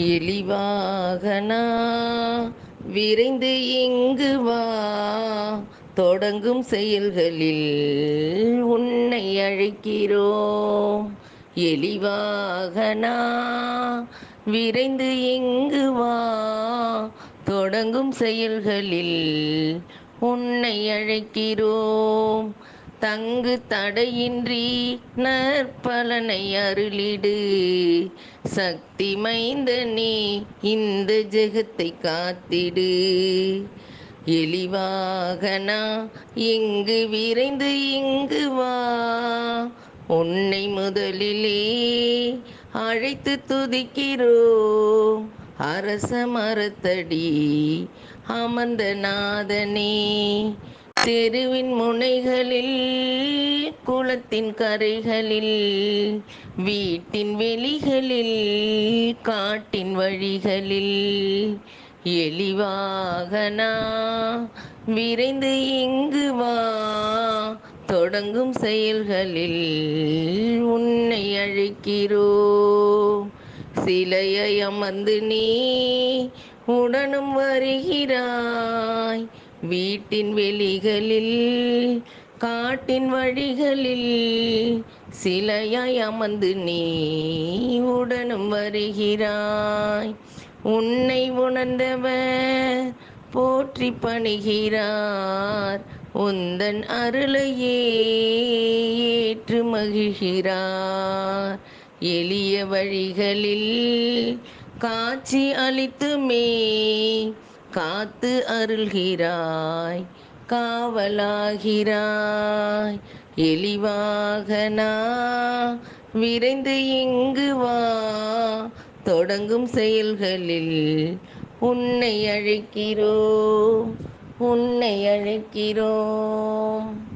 எலிவாகனா விரைந்து இங்கு வா. தொடங்கும் செயல்களில் உன்னை அழைக்கிறோம். எலிவாகனா விரைந்து இங்கு வா. தொடங்கும் செயல்களில் உன்னை அழைக்கிறோம். தங்கு தடையின்றி நற்பலனை அருளிடு. சக்தி மைந்தனே இந்த ஜெகத்தை காத்திடு. எலிவாகனா இங்கு விரைந்து இங்கு வா. உன்னை முதலிலே அழைத்து துதிக்கிறோம் அரச மரத்தடி அமர்ந்த நாதனே. தெருவின் முனைகளில் குளத்தின் கரைகளில் வீட்டின் வெளிகளில் காட்டின் வழிகளில். எலிவாகனா விரைந்து இங்கு வா தொடங்கும் செயல்களில் உன்னை அழைக்கிறோ. சிலையை அமர்ந்து நீ உடனும் வருகிறாய். வீட்டின் வெளிகளில் காட்டின் வழிகளில் சிலையாய் அமர்ந்து நீ உடனும் வருகிறாய். உன்னை உணர்ந்தவர் போற்றி பணிகிறார். உந்தன் அருளையே ஏற்று மகிழ்கிறார். எளிய வழிகளில் காட்சி அளித்துமே காத்து அருள்கிறாய் காவலாகிறாய். எளிவாகனா விரைந்து இங்கு வா. தொடங்கும் செயல்களில் உன்னை அழைக்கிறோம் உன்னை அழைக்கிறோம்.